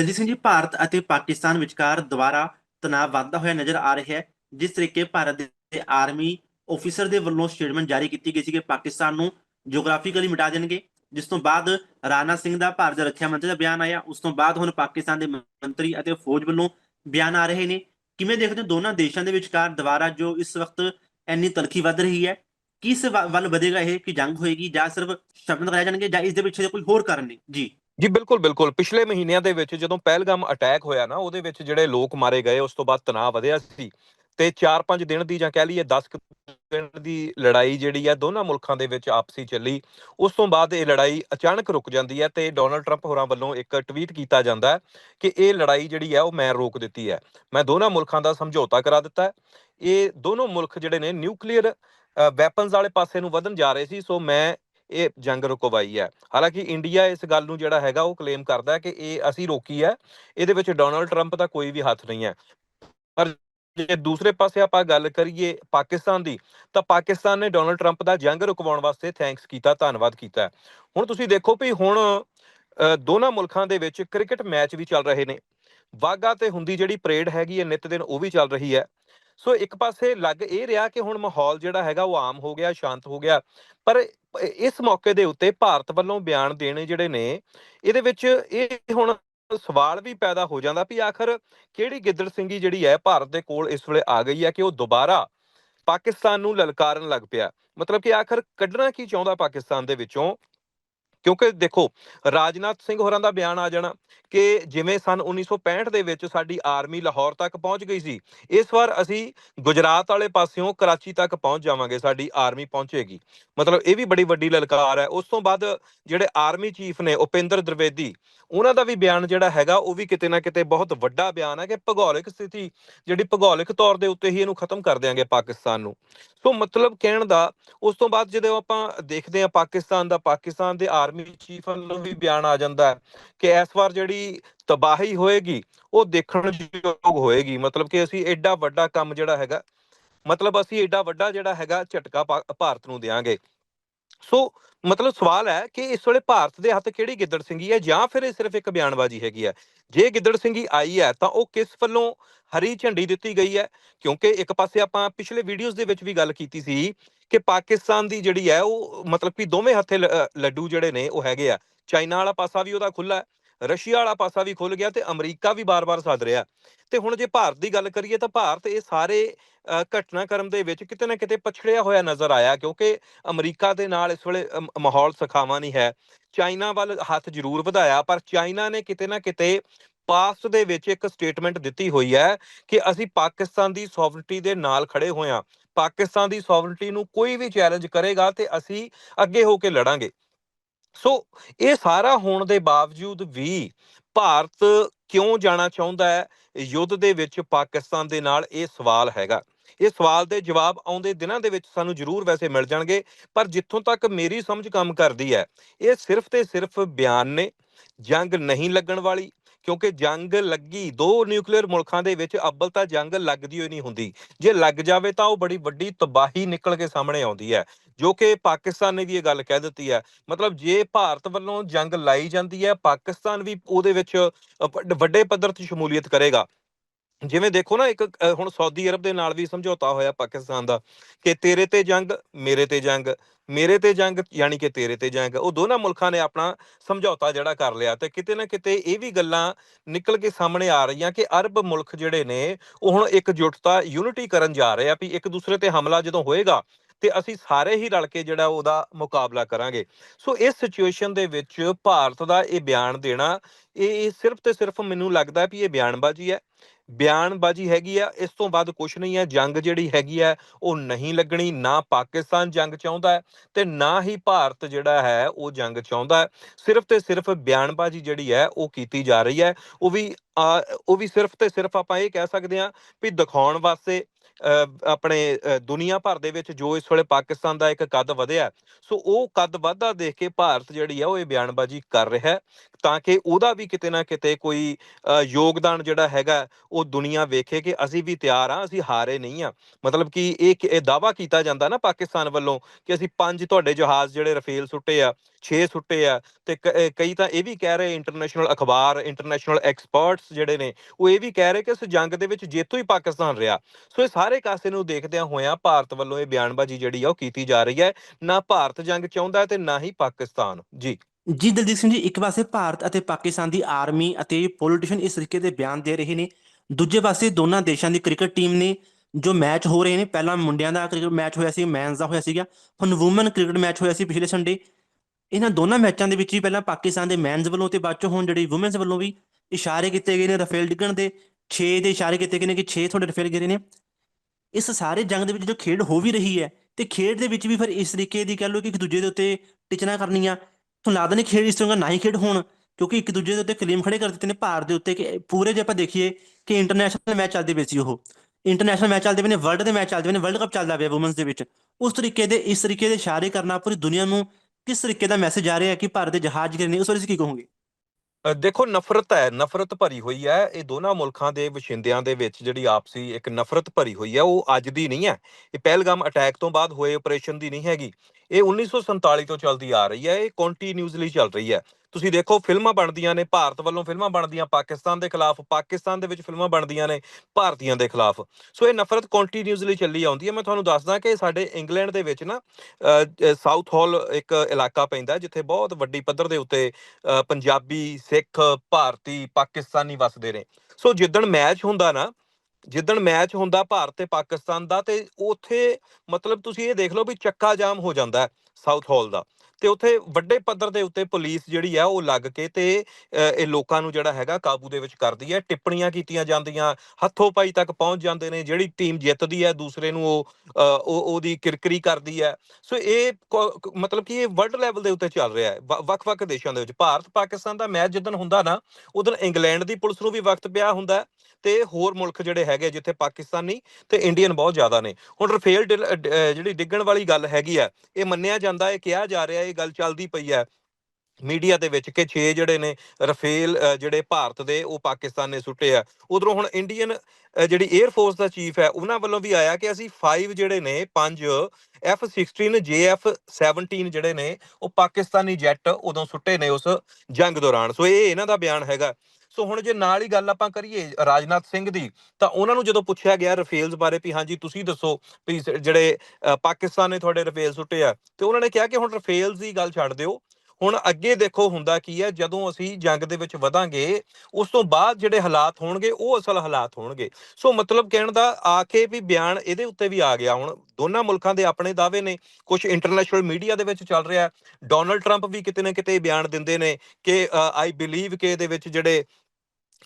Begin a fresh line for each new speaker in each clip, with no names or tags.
ਦਲਜੀਤ ਸਿੰਘ ਜੀ, ਭਾਰਤ ਅਤੇ ਪਾਕਿਸਤਾਨ ਵਿਚਕਾਰ ਦੁਬਾਰਾ ਤਣਾਅ ਵਧਦਾ ਹੋਇਆ ਨਜ਼ਰ ਆ ਰਿਹਾ ਹੈ, ਜਿਸ ਤਰੀਕੇ ਭਾਰਤ ਦੇ ਆਰਮੀ ਆਫੀਸਰ ਦੇ ਵੱਲੋਂ ਸਟੇਟਮੈਂਟ ਜਾਰੀ ਕੀਤੀ ਗਈ ਸੀ ਕਿ ਪਾਕਿਸਤਾਨ ਨੂੰ ਜੀਓਗ੍ਰਾਫੀਕਲੀ ਮਿਟਾ ਦੇਣਗੇ, ਜਿਸ ਤੋਂ ਬਾਅਦ ਰਾਣਾ ਸਿੰਘ ਦਾ ਭਾਰਤ ਦੇ ਰੱਖਿਆ ਮੰਤਰੀ ਦਾ ਬਿਆਨ ਆਇਆ, ਉਸ ਤੋਂ ਬਾਅਦ ਹੁਣ ਪਾਕਿਸਤਾਨ ਦੇ ਮੰਤਰੀ ਅਤੇ ਫੌਜ ਵੱਲੋਂ ਬਿਆਨ ਆ ਰਹੇ ਨੇ। ਕਿਵੇਂ ਦੇਖਦੇ ਹੋ ਦੋਨਾਂ ਦੇਸ਼ਾਂ ਦੇ ਵਿਚਕਾਰ ਦੁਬਾਰਾ ਜੋ ਇਸ ਵਕਤ ਇੰਨੀ ਤਲਖੀ ਵੱਧ ਰਹੀ ਹੈ, ਕਿਸ ਵ- ਵੱਲ ਵਧੇਗਾ ਇਹ, ਕਿ ਜੰਗ ਹੋਏਗੀ ਜਾਂ ਸਿਰਫ ਸ਼ਬਦ ਕਰਾਏ ਜਾਣਗੇ ਜਾਂ ਇਸ ਦੇ ਪਿੱਛੇ ਕੋਈ ਹੋਰ ਕਾਰਨ ਨੇ? ਜੀ।
ਜੀ, ਬਿਲਕੁਲ ਬਿਲਕੁਲ। ਪਿਛਲੇ ਮਹੀਨਿਆਂ ਦੇ ਵਿੱਚ ਜਦੋਂ ਪਹਿਲਗਾਮ ਅਟੈਕ ਹੋਇਆ ਨਾ, ਉਹਦੇ ਵਿੱਚ ਜਿਹੜੇ ਲੋਕ ਮਾਰੇ ਗਏ, ਉਸ ਤੋਂ ਬਾਅਦ ਤਣਾਅ ਵਧਿਆ ਸੀ। ਤੇ 4-5 ਦਿਨ ਦੀ ਜਾਂ ਕਹਿ ਲਈਏ 10 ਦਿਨ ਦੀ ਲੜਾਈ ਜਿਹੜੀ ਹੈ ਦੋਨਾਂ ਮੁਲਕਾਂ ਦੇ ਵਿੱਚ ਆਪਸੀ ਚੱਲੀ। ਉਸ ਤੋਂ ਬਾਅਦ ਇਹ ਲੜਾਈ ਅਚਾਨਕ ਰੁਕ ਜਾਂਦੀ ਹੈ ਤੇ ਡੋਨਲਡ ਟਰੰਪ ਹੋਰਾਂ ਵੱਲੋਂ ਇੱਕ ਟਵੀਟ ਕੀਤਾ ਜਾਂਦਾ ਕਿ ਇਹ ਲੜਾਈ ਜਿਹੜੀ ਹੈ ਉਹ ਮੈਂ ਰੋਕ ਦਿੱਤੀ ਹੈ। ਮੈਂ ਦੋਨਾਂ ਮੁਲਕਾਂ ਦਾ ਸਮਝੌਤਾ ਕਰਾ ਦਿੱਤਾ ਹੈ। ਇਹ ਦੋਨੋਂ ਮੁਲਕ ਜਿਹੜੇ ਨੇ, ਨਿਊਕਲੀਅਰ ਵੈਪਨਸ ਵਾਲੇ ਪਾਸੇ ਨੂੰ ਵਧਣ ਜਾ ਰਹੇ ਸੀ, ਸੋ ਮੈਂ ਇਹ ਜੰਗ ਰੁਕਵਾਈ ਹੈ। ਹਾਲਾਂਕਿ ਇੰਡੀਆ ਇਸ ਗੱਲ ਨੂੰ ਜਿਹੜਾ ਹੈਗਾ ਉਹ ਕਲੇਮ ਕਰਦਾ ਹੈ ਕਿ ਇਹ ਅਸੀਂ ਰੋਕੀ ਹੈ, ਇਹਦੇ ਵਿੱਚ ਡੋਨਲਡ ਟਰੰਪ ਦਾ ਕੋਈ ਵੀ ਹੱਥ ਨਹੀਂ ਹੈ। ਪਰ ਜੇ ਦੂਸਰੇ ਪਾਸੇ ਆਪਾਂ ਗੱਲ ਕਰੀਏ ਪਾਕਿਸਤਾਨ ਦੀ, ਤਾਂ ਪਾਕਿਸਤਾਨ ਨੇ ਡੋਨਲਡ ਟਰੰਪ ਦਾ ਜੰਗ ਰੁਕਵਾਉਣ ਵਾਸਤੇ ਥੈਂਕਸ ਕੀਤਾ, ਧੰਨਵਾਦ ਕੀਤਾ ਹੁਣ ਤੁਸੀਂ ਦੇਖੋ ਵੀ ਹੁਣ ਦੋਨਾਂ ਮੁਲਕਾਂ ਦੇ ਵਿੱਚ ਕ੍ਰਿਕਟ ਮੈਚ ਵੀ ਚੱਲ ਰਹੇ ਨੇ। ਵਾਗਾ ਤੇ ਹੁੰਦੀ ਜਿਹੜੀ ਪਰੇਡ ਹੈਗੀ ਹੈ, ਨਿਤ ਦਿਨ ਉਹ ਵੀ ਚੱਲ ਰਹੀ ਹੈ। ਸੋ ਇੱਕ ਪਾਸੇ ਲੱਗ ਇਹ ਰਿਹਾ ਕਿ ਹੁਣ ਮਾਹੌਲ ਜਿਹੜਾ ਹੈਗਾ ਉਹ ਆਮ ਹੋ ਗਿਆ, ਸ਼ਾਂਤ ਹੋ ਗਿਆ। ਪਰ ਇਸ ਮੌਕੇ ਦੇ ਉੱਤੇ ਭਾਰਤ ਵੱਲੋਂ ਬਿਆਨ ਦੇਣੇ ਜਿਹੜੇ ਨੇ, ਇਹਦੇ ਵਿੱਚ ਇਹ ਹੁਣ ਸਵਾਲ ਵੀ ਪੈਦਾ ਹੋ ਜਾਂਦਾ ਵੀ ਆਖਰ ਕਿਹੜੀ ਗਿੱਦੜ ਸਿੰਘੀ ਜਿਹੜੀ ਹੈ ਭਾਰਤ ਦੇ ਕੋਲ ਇਸ ਵੇਲੇ ਆ ਗਈ ਹੈ ਕਿ ਉਹ ਦੁਬਾਰਾ ਪਾਕਿਸਤਾਨ ਨੂੰ ਲਲਕਾਰਨ ਲੱਗ ਪਿਆ? ਮਤਲਬ ਕਿ ਆਖਰ ਕੱਢਣਾ ਕੀ ਚਾਹੁੰਦਾ ਪਾਕਿਸਤਾਨ ਦੇ ਵਿੱਚੋਂ? ਕਿਉਂਕਿ ਦੇਖੋ, ਰਾਜਨਾਥ ਸਿੰਘ ਹੋਰਾਂ ਦਾ ਬਿਆਨ ਆ ਜਾਣਾ ਕਿ ਜਿਵੇਂ ਸਨ 1965 ਦੇ ਵਿੱਚ ਸਾਡੀ ਆਰਮੀ ਲਾਹੌਰ ਤੱਕ ਪਹੁੰਚ ਗਈ ਸੀ, ਇਸ ਵਾਰ ਅਸੀਂ ਗੁਜਰਾਤ ਵਾਲੇ ਪਾਸਿਓਂ ਕਰਾਚੀ ਤੱਕ ਪਹੁੰਚ ਜਾਵਾਂਗੇ, ਸਾਡੀ ਆਰਮੀ ਪਹੁੰਚੇਗੀ। ਮਤਲਬ ਇਹ ਵੀ ਬੜੀ ਵੱਡੀ ਲਲਕਾਰ ਹੈ। ਉਸ ਤੋਂ ਬਾਅਦ ਜਿਹੜੇ ਆਰਮੀ ਚੀਫ ਨੇ ਉਪਿੰਦਰ ਦ੍ਰਿਵੇਦੀ, ਉਹਨਾਂ ਦਾ ਵੀ ਬਿਆਨ ਜਿਹੜਾ ਹੈਗਾ, ਉਹ ਵੀ ਕਿਤੇ ਨਾ ਕਿਤੇ ਬਹੁਤ ਵੱਡਾ ਬਿਆਨ ਹੈ ਕਿ ਭੂਗੋਲਿਕ ਸਥਿਤੀ ਜਿਹੜੀ ਭੂਗੋਲਿਕ ਤੌਰ ਦੇ ਉੱਤੇ ਹੀ ਇਹਨੂੰ ਖਤਮ ਕਰ ਦਿਆਂਗੇ ਪਾਕਿਸਤਾਨ ਨੂੰ। ਸੋ ਮਤਲਬ ਕਹਿਣ ਦਾ, ਉਸ ਤੋਂ ਬਾਅਦ ਜਦੋਂ ਆਪਾਂ ਦੇਖਦੇ ਹਾਂ ਪਾਕਿਸਤਾਨ ਦਾ, ਪਾਕਿਸਤਾਨ ਦੇ ਆਰਮੀ ਚੀਫ ਵੱਲੋਂ ਵੀ ਬਿਆਨ ਆ ਜਾਂਦਾ ਕਿ ਇਸ ਵਾਰ ਜਿਹੜੀ ਤਬਾਹੀ ਹੋਏਗੀ, ਉਹ ਦੇਖਣ ਯੋਗ ਹੋਏਗੀ। ਮਤਲਬ ਕਿ ਅਸੀਂ ਐਡਾ ਵੱਡਾ ਕੰਮ ਜਿਹੜਾ ਹੈਗਾ, ਮਤਲਬ ਅਸੀਂ ਐਡਾ ਵੱਡਾ ਜਿਹੜਾ ਹੈਗਾ ਝਟਕਾ ਭਾਰਤ ਨੂੰ ਦੇਾਂਗੇ ਸੋ ਮਤਲਬ ਸਵਾਲ ਹੈ ਕਿ ਇਸ ਵੇਲੇ ਭਾਰਤ ਦੇ ਹੱਥ ਕਿਹੜੀ ਗਿੱਦੜ ਸਿੰਘੀ ਹੈ ਜਾਂ ਫਿਰ ਇਹ ਸਿਰਫ ਇੱਕ ਬਿਆਨਬਾਜ਼ੀ ਹੈਗੀ ਹੈ? ਜੇ ਗਿੱਦੜ ਸਿੰਘੀ ਆਈ ਹੈ ਤਾਂ ਉਹ ਕਿਸ ਵੱਲੋਂ ਹਰੀ ਝੰਡੀ ਦਿੱਤੀ ਗਈ ਹੈ? ਕਿਉਂਕਿ ਇੱਕ ਪਾਸੇ ਆਪਾਂ ਪਿਛਲੇ ਵੀਡੀਓਜ਼ ਦੇ ਵਿੱਚ ਵੀ ਗੱਲ ਕੀਤੀ ਸੀ ਕਿ ਪਾਕਿਸਤਾਨ ਦੀ ਜਿਹੜੀ ਹੈ ਉਹ ਮਤਲਬ ਕਿ ਦੋਵੇਂ ਹੱਥੇ ਲੱਡੂ ਜਿਹੜੇ ਨੇ ਉਹ ਹੈਗੇ ਆ। ਚਾਈਨਾ ਵਾਲਾ ਪਾਸਾ ਵੀ ਉਹਦਾ ਖੁੱਲਾ ਹੈ, ਰਸ਼ੀਆ ਵਾਲਾ ਪਾਸਾ ਵੀ ਖੁੱਲ ਗਿਆ ਤੇ ਅਮਰੀਕਾ ਵੀ ਬਾਰ-ਬਾਰ ਸੱਦ ਰਿਹਾ। ਤੇ ਹੁਣ ਜੇ ਭਾਰਤ ਦੀ ਗੱਲ ਕਰੀਏ ਤਾਂ ਭਾਰਤ ਇਹ ਸਾਰੇ ਘਟਨਾਕ੍ਰਮ ਦੇ ਵਿੱਚ ਕਿਤੇ ਨਾ ਕਿਤੇ ਪਛੜਿਆ ਹੋਇਆ ਨਜ਼ਰ ਆਇਆ ਕਿਉਂਕਿ ਅਮਰੀਕਾ ਦੇ ਨਾਲ ਇਸ ਵੇਲੇ ਮਾਹੌਲ ਸਖਾਵਾ ਨਹੀਂ ਹੈ। ਚਾਈਨਾ ਵੱਲ ਹੱਥ ਜ਼ਰੂਰ ਵਧਾਇਆ, ਪਰ ਚਾਈਨਾ ਨੇ ਕਿਤੇ ਨਾ ਕਿਤੇ ਪਾਸਟ ਦੇ ਵਿੱਚ ਇੱਕ ਸਟੇਟਮੈਂਟ ਦਿੱਤੀ ਹੋਈ ਹੈ ਕਿ ਅਸੀਂ ਪਾਕਿਸਤਾਨ ਦੀ ਸੋਵਰਨਟੀ ਦੇ ਨਾਲ ਖੜੇ ਹੋਏ ਹਾਂ। ਪਾਕਿਸਤਾਨ ਦੀ ਸੋਵਰਨਟੀ ਨੂੰ ਕੋਈ ਵੀ ਚੈਲੰਜ ਕਰੇਗਾ ਤੇ ਅਸੀਂ ਅੱਗੇ ਹੋ ਕੇ ਲੜਾਂਗੇ। ਸੋ ਇਹ ਸਾਰਾ ਹੋਣ ਦੇ ਬਾਵਜੂਦ ਵੀ ਭਾਰਤ ਕਿਉਂ ਜਾਣਾ ਚਾਹੁੰਦਾ ਹੈ? ਯੁੱਧ ਦੇ ਵਿੱਚ ਪਾਕਿਸਤਾਨ ਦੇ ਨਾਲ ਇਹ ਸਵਾਲ ਹੈਗਾ। ਇਹ ਸਵਾਲ ਦੇ ਜਵਾਬ ਆਉਂਦੇ ਦਿਨਾਂ ਦੇ ਵਿੱਚ ਸਾਨੂੰ ਜ਼ਰੂਰ ਵੈਸੇ ਮਿਲ ਜਾਣਗੇ, ਪਰ ਜਿੱਥੋਂ ਤੱਕ ਮੇਰੀ ਸਮਝ ਕੰਮ ਕਰਦੀ ਹੈ, ਇਹ ਸਿਰਫ ਤੇ ਸਿਰਫ ਬਿਆਨ ਨੇ, ਜੰਗ ਨਹੀਂ ਲੱਗਣ ਵਾਲੀ ਕਿਉਂਕਿ ਜੰਗ ਲੱਗੀ, ਦੋ ਨਿਊਕਲੀਅਰ ਮੁਲਕਾਂ ਦੇ ਵਿੱਚ ਅੱਬਲ ਤਾਂ ਜੰਗ ਲੱਗਦੀ ਹੋਈ ਨਹੀਂ ਹੁੰਦੀ। ਜੇ ਲੱਗ ਜਾਵੇ ਤਾਂ ਉਹ ਬੜੀ ਵੱਡੀ ਤਬਾਹੀ ਨਿਕਲ ਕੇ ਸਾਹਮਣੇ ਆਉਂਦੀ ਹੈ, ਜੋ ਕਿ ਪਾਕਿਸਤਾਨ ਨੇ ਵੀ ਇਹ ਗੱਲ ਕਹਿ ਦਿੱਤੀ ਹੈ। ਮਤਲਬ ਜੇ ਭਾਰਤ ਵੱਲੋਂ ਜੰਗ ਲਾਈ ਜਾਂਦੀ ਹੈ, ਪਾਕਿਸਤਾਨ ਵੀ ਉਹਦੇ ਵਿੱਚ ਵੱਡੇ ਪੱਧਰ ਤੇ ਸ਼ਮੂਲੀਅਤ ਕਰੇਗਾ। ਜਿਵੇਂ ਦੇਖੋ ਨਾ ਇੱਕ ਹੁਣ ਸਾਊਦੀ ਅਰਬ ਦੇ ਨਾਲ ਵੀ ਸਮਝੌਤਾ ਹੋਇਆ ਪਾਕਿਸਤਾਨ ਦਾ ਕਿ ਤੇਰੇ ਤੇ ਜੰਗ, ਮੇਰੇ ਤੇ ਜੰਗ, ਮੇਰੇ ਤੇ ਜੰਗ ਯਾਨੀ ਕਿ ਤੇਰੇ ਤੇ ਜੰਗ, ਉਹ ਦੋਨਾਂ ਮੁਲਕਾਂ ਨੇ ਆਪਣਾ ਸਮਝੌਤਾ ਜਿਹੜਾ ਕਰ ਲਿਆ ਤੇ ਕਿਤੇ ਨਾ ਕਿਤੇ ਇਹ ਵੀ ਗੱਲਾਂ ਨਿਕਲ ਕੇ ਸਾਹਮਣੇ ਆ ਰਹੀਆਂ ਕਿ ਅਰਬ ਮੁਲਕ ਜਿਹੜੇ ਨੇ, ਉਹ ਹੁਣ ਇੱਕ ਜੁਟਤਾ ਯੂਨਿਟੀ ਕਰਨ ਜਾ ਰਹੇ ਆ ਵੀ ਇੱਕ ਦੂਸਰੇ ਤੇ ਹਮਲਾ ਜਦੋਂ ਹੋਏਗਾ ਤੇ ਅਸੀਂ ਸਾਰੇ ਹੀ ਰਲ ਕੇ ਜਿਹੜਾ ਉਹਦਾ ਮੁਕਾਬਲਾ ਕਰਾਂਗੇ। ਸੋ ਇਸ ਸਿਚੁਏਸ਼ਨ ਦੇ ਵਿੱਚ ਭਾਰਤ ਦਾ ਇਹ ਬਿਆਨ ਦੇਣਾ, ਇਹ ਸਿਰਫ ਤੇ ਸਿਰਫ ਮੈਨੂੰ ਲੱਗਦਾ ਵੀ ਇਹ ਬਿਆਨਬਾਜ਼ੀ ਹੈ। ਬਿਆਨਬਾਜ਼ੀ ਹੈਗੀ ਆ, ਇਸ ਤੋਂ ਬਾਅਦ ਕੁਝ ਨਹੀਂ ਹੈ, ਜੰਗ ਜਿਹੜੀ ਹੈਗੀ ਹੈ ਉਹ ਨਹੀਂ ਲੱਗਣੀ, ਨਾ ਪਾਕਿਸਤਾਨ ਜੰਗ ਚਾਹੁੰਦਾ ਹੈ ਤੇ ਨਾ ਹੀ ਭਾਰਤ ਜਿਹੜਾ ਹੈ, ਉਹ ਜੰਗ ਚਾਹੁੰਦਾ ਹੈ। ਸਿਰਫ ਤੇ ਸਿਰਫ ਬਿਆਨਬਾਜ਼ੀ ਜਿਹੜੀ ਹੈ, ਉਹ ਕੀਤੀ ਜਾ ਰਹੀ ਹੈ। ਉਹ ਵੀ ਉਹ ਵੀ ਸਿਰਫ ਤੇ ਸਿਰਫ ਆਪਾਂ ਇਹ ਕਹਿ ਸਕਦੇ ਹਾਂ ਵੀ ਦਿਖਾਉਣ ਵਾਸਤੇ ਆਪਣੇ ਅ, ਦੁਨੀਆ ਭਰ ਦੇ ਵਿੱਚ ਜੋ ਇਸ ਵੇਲੇ ਪਾਕਿਸਤਾਨ ਦਾ ਇੱਕ ਕੱਦ ਵਧਿਆ ਸੋ ਉਹ ਕੱਦ ਵਧਦਾ ਦੇਖ ਕੇ ਭਾਰਤ ਜਿਹੜੀ ਆ ਉਹ ਇਹ ਬਿਆਨਬਾਜ਼ੀ ਕਰ ਰਿਹਾ ਤਾਂ ਕਿ ਉਹਦਾ ਵੀ ਕਿਤੇ ਨਾ ਕਿਤੇ ਕੋਈ ਯੋਗਦਾਨ ਜਿਹੜਾ ਹੈਗਾ ਉਹ ਦੁਨੀਆ ਵੇਖੇ ਕਿ ਅਸੀਂ ਵੀ ਤਿਆਰ ਆ ਅਸੀਂ ਹਾਰੇ ਨਹੀਂ ਆ ਮਤਲਬ ਕਿ ਇਹ ਇਹ ਦਾਵਾ ਕੀਤਾ ਜਾਂਦਾ ਨਾ ਪਾਕਿਸਤਾਨ ਵੱਲੋਂ ਕਿ ਅਸੀਂ ਪੰਜ ਤੁਹਾਡੇ ਜਹਾਜ਼ ਜਿਹੜੇ ਰਫੇਲ ਸੁੱਟੇ ਆ 6 ਸੁੱਟੇ ਆ ਤੇ ਕ- ਕਈ ਤਾਂ ਇਹ ਵੀ ਕਹਿ ਰਹੇ ਇੰਟਰਨੈਸ਼ਨਲ ਅਖਬਾਰ ਇੰਟਰਨੈਸ਼ਨਲ ਐਕਸਪਰਟਸ ਜਿਹੜੇ ਨੇ ਉਹ ਇਹ ਵੀ ਕਹਿ ਰਹੇ ਕਿ ਇਸ ਜੰਗ ਦੇ ਵਿੱਚ ਜੇਤੂ ਹੀ ਪਾਕਿਸਤਾਨ ਰਿਹਾ। ਸੋ ਇਹ ਸਾਰੇ ਕਾਸੇ ਨੂੰ ਦੇਖਦਿਆਂ ਹੋਇਆਂ ਭਾਰਤ ਵੱਲੋਂ ਇਹ ਬਿਆਨਬਾਜ਼ੀ ਜਿਹੜੀ ਆ ਉਹ ਕੀਤੀ ਜਾ ਰਹੀ ਹੈ। ਨਾ ਭਾਰਤ ਜੰਗ ਚਾਹੁੰਦਾ ਤੇ ਨਾ ਹੀ ਪਾਕਿਸਤਾਨ। ਜੀ।
ਜੀ, ਦਲਜੀਤ ਸਿੰਘ ਜੀ, ਇੱਕ ਪਾਸੇ ਭਾਰਤ ਅਤੇ ਪਾਕਿਸਤਾਨ ਦੀ ਆਰਮੀ ਅਤੇ ਪੋਲੀਟੀਸ਼ੀਅਨ ਇਸ ਤਰੀਕੇ ਦੇ ਬਿਆਨ ਦੇ ਰਹੇ ਨੇ। ਦੂਜੇ ਪਾਸੇ ਦੋਨਾਂ ਦੇਸ਼ਾਂ ਦੀ ਕ੍ਰਿਕਟ ਟੀਮ ਨੇ ਜੋ ਮੈਚ ਹੋ ਰਹੇ ਨੇ, ਪਹਿਲਾਂ ਮੁੰਡਿਆਂ ਦਾ ਕ੍ਰਿਕਟ ਮੈਚ ਹੋਇਆ ਸੀ ਮੈਨਸ ਦਾ ਹੋਇਆ ਸੀਗਾ, ਹੁਣ ਵੂਮਨ ਕ੍ਰਿਕਟ ਮੈਚ ਹੋਇਆ ਸੀ ਪਿਛਲੇ ਸੰਡੇ। ਇਹਨਾਂ ਦੋਨਾਂ ਮੈਚਾਂ ਦੇ ਵਿੱਚ ਹੀ ਪਹਿਲਾਂ ਪਾਕਿਸਤਾਨ ਦੇ ਮੈਨਸ ਵੱਲੋਂ ਤੇ ਬਾਅਦ ਚੋਂ ਹੁਣ ਜਿਹੜੀ ਵੂਮਨਸ ਵੱਲੋਂ ਵੀ ਇਸ਼ਾਰੇ ਕੀਤੇ ਗਏ ਨੇ, ਰਫੇਲ ਡਿੱਗਣ ਦੇ 6 ਦੇ ਇਸ਼ਾਰੇ ਕੀਤੇ ਗਏ ਨੇ ਕਿ 6 ਤੁਹਾਡੇ ਰਫੇਲ ਗਿਰੇ ਨੇ। ਇਸ ਸਾਰੇ ਜੰਗ ਦੇ ਵਿੱਚ ਜੋ ਖੇਡ ਹੋ ਵੀ ਰਹੀ ਹੈ ਤੇ ਖੇਡ ਦੇ ਵਿੱਚ ਵੀ ਫਿਰ ਇਸ ਤਰੀਕੇ ਦੀ ਕਹਿ ਲਓ ਕਿ ਇੱਕ ਦੂਜੇ ਦੇ ਉੱਤੇ ਟਿਚਣਾ ਕਰਨੀਆਂ ਤੁਹਾਨੂੰ ਲੱਗਦਾ ਨਹੀਂ ਖੇਡ ਇਸ ਤਰ੍ਹਾਂ ਨਾ ਹੀ ਖੇਡ ਹੋਣ, ਕਿਉਂਕਿ ਇੱਕ ਦੂਜੇ ਦੇ ਉੱਤੇ ਕਲੇਮ ਖੜੇ ਕਰ ਦਿੱਤੇ ਨੇ ਭਾਰਤ ਦੇ ਉੱਤੇ ਕਿ ਪੂਰੇ ਜੇ ਆਪਾਂ ਦੇਖੀਏ ਕਿ ਇੰਟਰਨੈਸ਼ਨਲ ਮੈਚ ਚੱਲਦੇ ਪਏ ਸੀ ਉਹ। ਇੰਟਰਨੈਸ਼ਨਲ ਮੈਚ ਚੱਲਦੇ ਪਏ ਨੇ ਵਰਲਡ ਦੇ ਮੈਚ ਚੱਲਦੇ ਪਏ ਨੇ ਵਰਲਡ ਕੱਪ ਚੱਲਦਾ ਪਿਆ ਵੂਮਨਸ ਦੇ ਵਿੱਚ। ਉਸ ਤਰੀਕੇ ਦੇ, ਇਸ ਤਰੀਕੇ ਦੇ ਇਸ਼ਾਰੇ ਕਰਨਾ ਪੂਰੀ ਦੁਨੀਆ ਨੂੰ ਕਿਸ ਤਰੀਕੇ ਦਾ ਮੈਸੇਜ ਆ ਰਿਹਾ ਹੈ ਕਿ ਭਾਰਤ ਦੇ ਜਹਾਜ਼ ਗਿਰੇ ਨੇ, ਉਸ ਬਾਰੇ ਤੁਸੀਂ ਕੀ ਕਹੋਗੇ?
ਦੇਖੋ ਨਫ਼ਰਤ ਹੈ, ਨਫ਼ਰਤ ਭਰੀ ਹੋਈ ਹੈ। ਇਹ ਦੋਨਾਂ ਮੁਲਕਾਂ ਦੇ ਵਸਿੰਦਿਆਂ ਦੇ ਵਿੱਚ ਜਿਹੜੀ ਆਪਸੀ ਇੱਕ ਨਫ਼ਰਤ ਭਰੀ ਹੋਈ ਹੈ, ਉਹ ਅੱਜ ਦੀ ਨਹੀਂ ਹੈ। ਇਹ ਪਹਿਲਗਾਮ ਅਟੈਕ ਤੋਂ ਬਾਅਦ ਹੋਏ ਆਪਰੇਸ਼ਨ ਦੀ ਨਹੀਂ ਹੈਗੀ। ਇਹ 1947 ਤੋਂ ਚੱਲਦੀ ਆ ਰਹੀ ਹੈ, ਇਹ ਕੰਟੀਨਿਊਸਲੀ ਚੱਲ ਰਹੀ ਹੈ। ਤੁਸੀਂ ਦੇਖੋ, ਫਿਲਮਾਂ ਬਣਦੀਆਂ ਨੇ, ਭਾਰਤ ਵੱਲੋਂ ਫਿਲਮਾਂ ਬਣਦੀਆਂ, ਪਾਕਿਸਤਾਨ ਦੇ ਖਿਲਾਫ, ਪਾਕਿਸਤਾਨ ਦੇ ਵਿੱਚ ਫਿਲਮਾਂ ਬਣਦੀਆਂ ਨੇ, ਭਾਰਤੀਆਂ ਦੇ ਖਿਲਾਫ। ਸੋ ਇਹ ਨਫ਼ਰਤ ਕੰਟੀਨਿਊਸਲੀ ਚੱਲੀ ਆਉਂਦੀ ਹੈ। ਮੈਂ ਤੁਹਾਨੂੰ ਦੱਸਦਾ ਕਿ ਸਾਡੇ ਇੰਗਲੈਂਡ ਦੇ ਵਿੱਚ ਨਾ ਸਾਊਥ ਹਾਲ ਇੱਕ ਇਲਾਕਾ ਪੈਂਦਾ ਜਿੱਥੇ ਬਹੁਤ ਵੱਡੀ ਪੱਧਰ ਦੇ ਉੱਤੇ ਪੰਜਾਬੀ, ਸਿੱਖ, ਭਾਰਤੀ, ਪਾਕਿਸਤਾਨੀ ਵੱਸਦੇ ਨੇ। ਸੋ ਜਿੱਦਣ ਮੈਚ ਹੁੰਦਾ ਨਾ ਜਿੱਦਣ ਮੈਚ ਹੁੰਦਾ ਭਾਰਤ ਤੇ ਪਾਕਿਸਤਾਨ ਦਾ ਤੇ ਉੱਥੇ ਮਤਲਬ ਤੁਸੀਂ ਇਹ ਦੇਖ ਲਓ ਵੀ ਚੱਕਾ ਜਾਮ ਹੋ ਜਾਂਦਾ ਹੈ ਸਾਊਥ ਹਾਲ ਦਾ। ਤੇ ਉੱਥੇ ਵੱਡੇ ਪੱਧਰ ਦੇ ਉੱਤੇ ਪੁਲਿਸ ਜਿਹੜੀ ਆ, ਉਹ ਲੱਗ ਕੇ ਤੇ ਇਹ ਲੋਕਾਂ ਨੂੰ ਜਿਹੜਾ ਹੈਗਾ ਕਾਬੂ ਦੇ ਵਿੱਚ ਕਰਦੀ ਹੈ। ਟਿੱਪਣੀਆਂ ਕੀਤੀਆਂ ਜਾਂਦੀਆਂ, ਹੱਥੋਂ ਪਾਈ ਤੱਕ ਪਹੁੰਚ ਜਾਂਦੇ ਨੇ, ਜਿਹੜੀ ਟੀਮ ਜਿੱਤਦੀ ਹੈ, ਦੂਸਰੇ ਨੂੰ ਉਹ ਉਹ, ਉਹਦੀ ਕਿਰਕਰੀ ਕਰਦੀ ਹੈ। ਸੋ ਇਹ ਕ- ਮਤਲਬ ਕਿ ਇਹ ਵਰਲਡ ਲੈਵਲ ਦੇ ਉੱਤੇ ਚੱਲ ਰਿਹਾ ਹੈ। ਵੱਖ-ਵੱਖ ਦੇਸ਼ਾਂ ਦੇ ਵਿੱਚ, ਭਾਰਤ, ਪਾਕਿਸਤਾਨ ਦਾ ਮੈਚ ਜਿੱਦਣ ਹੁੰਦਾ ਨਾ, ਉਦੋਂ ਇੰਗਲੈਂਡ ਦੀ ਪੁਲਿਸ ਨੂੰ ਵੀ ਵਕਤ ਪਿਆ ਹੁੰਦਾ ਹੈ ਤੇ ਹੋਰ ਮੁਲਕ ਜਿਹੜੇ ਹੈਗੇ ਜਿੱਥੇ ਪਾਕਿਸਤਾਨੀ ਤੇ ਇੰਡੀਅਨ ਬਹੁਤ ਜ਼ਿਆਦਾ ਨੇ। ਹੁਣ ਰਫੇਲ ਡਿਲ- ਜਿਹੜੀ ਡਿੱਗਣ ਵਾਲੀ ਗੱਲ ਹੈਗੀ ਆ, ਇਹ ਮੰਨਿਆ ਜਾਂਦਾ ਹੈ ਕਿਹਾ ਜਾ ਰਿਹਾ ਇਹ ਗੱਲ ਚੱਲਦੀ ਪਈ ਹੈ ਮੀਡੀਆ ਦੇ ਵਿੱਚ ਕਿ 6 ਜਿਹੜੇ ਨੇ ਰਫੇਲ ਜਿਹੜੇ ਭਾਰਤ ਦੇ, ਉਹ ਪਾਕਿਸਤਾਨ ਨੇ ਸੁੱਟੇ ਆ। ਉਧਰੋਂ ਹੁਣ ਇੰਡੀਅਨ ਜਿਹੜੀ 에ਅਰ ਫੋਰਸ ਦਾ ਚੀਫ ਹੈ, ਉਹਨਾਂ ਵੱਲੋਂ ਵੀ ਆਇਆ ਕਿ ਅਸੀਂ 5 ਜਿਹੜੇ ਨੇ 5 F16 JF17 ਜਿਹੜੇ ਨੇ, ਉਹ ਪਾਕਿਸਤਾਨੀ ਜੈਟ ਉਦੋਂ ਸੁੱਟੇ ਨੇ ਉਸ ਜੰਗ ਦੌਰਾਨ। ਸੋ ਇਹ ਇਹਨਾਂ ਦਾ ਬਿਆਨ ਹੈਗਾ। ਸੋ ਹੁਣ ਜੇ ਨਾਲ ਹੀ ਗੱਲ ਆਪਾਂ ਕਰੀਏ ਰਾਜਨਾਥ ਸਿੰਘ ਦੀ ਤਾਂ ਉਹਨਾਂ ਨੂੰ ਜਦੋਂ ਪੁੱਛਿਆ ਗਿਆ ਰਫੇਲਸ ਬਾਰੇ ਵੀ ਹਾਂਜੀ ਤੁਸੀਂ ਦੱਸੋ ਵੀ ਜਿਹੜੇ ਅ, ਪਾਕਿਸਤਾਨ ਨੇ ਤੁਹਾਡੇ ਰਫੇਲ ਸੁੱਟੇ ਆ ਤੇ ਉਹਨਾਂ ਨੇ ਕਿਹਾ ਕਿ ਹੁਣ ਰਫੇਲਸ ਦੀ ਗੱਲ ਛੱਡ ਦਿਓ ਹੁਣ ਅੱਗੇ ਦੇਖੋ ਹੁੰਦਾ ਕੀ ਹੈ, ਜਦੋਂ ਅਸੀਂ ਜੰਗ ਦੇ ਵਿੱਚ ਵਧਾਂਗੇ, ਉਸ ਤੋਂ ਬਾਅਦ ਜਿਹੜੇ ਹਾਲਾਤ ਹੋਣਗੇ, ਉਹ ਅਸਲ ਹਾਲਾਤ ਹੋਣਗੇ। ਸੋ ਮਤਲਬ ਕਹਿਣ ਦਾ ਆ ਕੇ ਵੀ ਬਿਆਨ ਇਹਦੇ ਉੱਤੇ ਵੀ ਆ ਗਿਆ। ਹੁਣ ਦੋਨਾਂ ਮੁਲਕਾਂ ਦੇ ਆਪਣੇ ਦਾਅਵੇ ਨੇ ਕੁਝ ਇੰਟਰਨੈਸ਼ਨਲ ਮੀਡੀਆ ਦੇ ਵਿੱਚ ਚੱਲ ਰਿਹਾ ਡੋਨਲਡ ਟਰੰਪ ਵੀ ਕਿਤੇ ਨਾ ਕਿਤੇ ਬਿਆਨ ਦਿੰਦੇ ਨੇ ਕਿ ਆਈ ਬਿਲੀਵ ਕਿ ਇਹਦੇ ਵਿੱਚ ਜਿਹੜੇ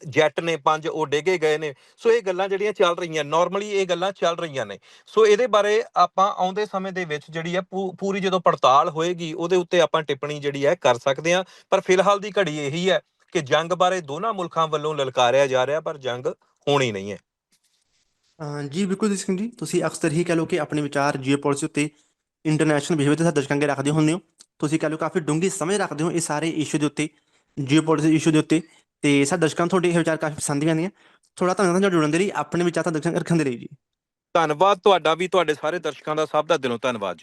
ਜੈਟ ਨੇ ਪੰਜ ਉਹ ਡੇਗੇ ਗਏ ਨੇ। ਸੋ ਇਹ ਗੱਲਾਂ ਜਿਹੜੀਆਂ ਚੱਲ ਰਹੀਆਂ ਨਾਰਮਲੀ ਇਹ ਗੱਲਾਂ ਚੱਲ ਰਹੀਆਂ ਨੇ। ਸੋ ਇਹਦੇ ਬਾਰੇ ਆਪਾਂ ਆਉਂਦੇ ਸਮੇਂ ਦੇ ਵਿੱਚ ਜਿਹੜੀ ਹੈ ਪੂਰੀ ਜਦੋਂ ਪੜਤਾਲ ਹੋਏਗੀ, ਉਹਦੇ ਉੱਤੇ ਆਪਾਂ ਟਿੱਪਣੀ ਜਿਹੜੀ ਹੈ ਕਰ ਸਕਦੇ ਹਾਂ। ਪਰ ਫਿਲਹਾਲ ਦੀ ਘੜੀ ਇਹੀ ਹੈ ਕਿ ਜੰਗ ਬਾਰੇ ਦੋਨਾਂ ਮੁਲਕਾਂ ਵੱਲੋਂ ਲਲਕਾਰਿਆ ਜਾ ਰਿਹਾ, ਪਰ ਜੰਗ ਹੋਣੀ ਨਹੀਂ ਹੈ।
ਜੀ, ਬਿਲਕੁਲ ਜੀ ਸਿੰਘ ਜੀ, ਤੁਸੀਂ ਅਕਸਰ ਹੀ ਕਹਿ ਲਓ ਕਿ ਆਪਣੇ ਵਿਚਾਰ ਜੀਓਪੋਲਿਟਿਕਸ ਉੱਤੇ ਇੰਟਰਨੈਸ਼ਨਲ ਬਿਹੇਵੀਅਰ ਦੇ ਦਰਸ਼ਕਾਂ ਅੱਗੇ ਰੱਖਦੇ ਹੁੰਦੇ ਹੋ। ਤੁਸੀਂ ਕਹਿ ਲਓ ਕਾਫੀ ਡੂੰਘੀ ਸਮਝ ਰੱਖਦੇ ਹੋ ਇਹ ਸਾਰੇ ਇਸ਼ੂ ਦੇ ਉੱਤੇ ਜੀਓਪੋਲਿਟਿਕਸ ਇਸ਼ੂ ਦੇ ਉੱਤੇ। ਤੇ ਸਾਡੇ ਦਰਸ਼ਕਾਂ ਨੂੰ ਤੁਹਾਡੇ ਇਹ ਵਿਚਾਰ ਕਾਫੀ ਪਸੰਦ ਵੀ ਆਉਂਦੇ ਆ। ਥੋੜਾ ਧੰਨਵਾਦ ਤੁਹਾਡਾ ਜੁੜਨ ਦੇ ਲਈ। ਆਪਣੇ ਵਿਚਾਰ ਤਾਂ ਦਰਸ਼ਕਾਂ ਰੱਖਣ ਦੇ ਲਈ ਜੀ।
ਧੰਨਵਾਦ ਤੁਹਾਡਾ ਵੀ, ਤੁਹਾਡੇ ਸਾਰੇ ਦਰਸ਼ਕਾਂ ਦਾ। ਸਭ ਦਾ ਦਿਲੋਂ ਧੰਨਵਾਦ ਜੀ।